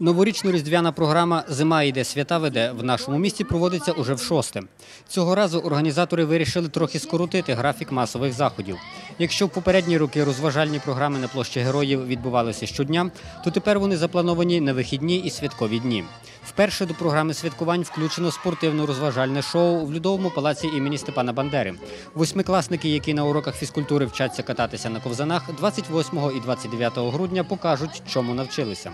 Новорічно-різдвяна програма Зима йде свята веде в нашому місті проводиться уже в шосте. Цього разу організатори вирішили трохи скоротити графік масових заходів. Якщо в попередні роки розважальні програми на площі героїв відбувалися щодня, то тепер вони заплановані на вихідні і святкові дні. Вперше до програми святкувань включено спортивно-розважальне шоу в Людовому палаці імені Степана Бандери. Восьмикласники, які на уроках фізкультури вчаться кататися на ковзанах, 28 і 29 грудня покажуть, чому навчилися.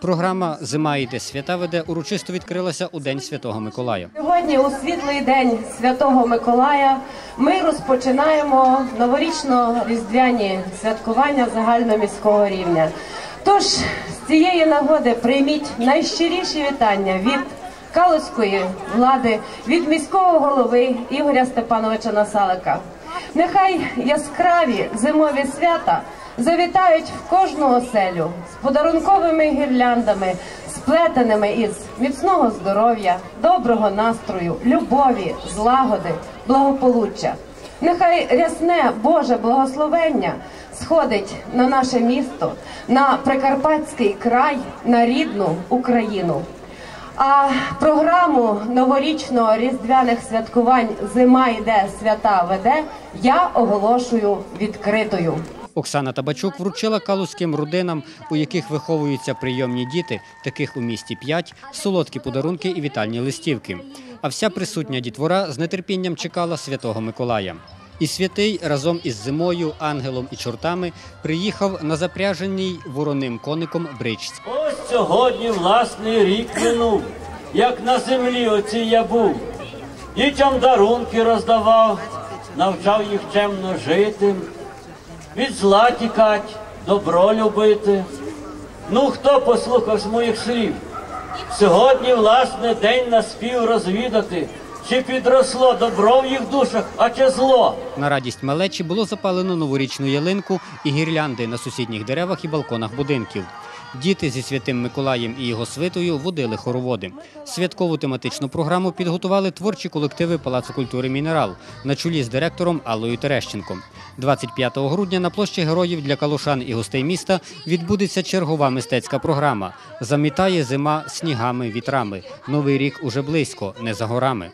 Програма Зима йде свята веде урочисто відкрилася у День Святого Миколая. Сьогодні у світлий день Святого Миколая ми розпочинаємо новорічно-різдвяні святкування загальноміського рівня. Тож з цієї нагоди прийміть найщиріші вітання від Калузької влади, від міського голови Ігоря Степановича Насалика. Нехай яскраві зимові свята завітають в кожну оселю з подарунковими гірляндами, сплетеними із міцного здоров'я, доброго настрою, любові, злагоди, благополуччя. Нехай рясне Боже благословення сходить на наше місто, на Прикарпатський край, на рідну Україну. А програму новорічно-різдвяних святкувань Зима йде, свята веде я оголошую відкритою. Оксана Табачук вручила калузьким родинам, у яких виховуються прийомні діти, таких у місті п'ять, солодкі подарунки і вітальні листівки. А вся присутня дітвора з нетерпінням чекала святого Миколая. І святий разом із зимою, ангелом і чортами приїхав на запряженій вороним коником бричці. Ось сьогодні власний рік минув, як на землі оцій я був. Дітям дарунки роздавав, навчав їх чемно жити, від зла тікать, добро любити. Ну, хто послухав з моїх слів? Сьогодні, власне, день наспів розвідати, чи підросло добро в їх душах, а чи зло. На радість малечі було запалено новорічну ялинку і гірлянди на сусідніх деревах і балконах будинків. Діти зі святим Миколаєм і його свитою водили хороводи. Святкову тематичну програму підготували творчі колективи Палацу культури Мінерал на чолі з директором Аллою Терещенко. 25 грудня на площі героїв для калушан і гостей міста відбудеться чергова мистецька програма. Замітає зима снігами, вітрами. Новий рік уже близько, не за горами.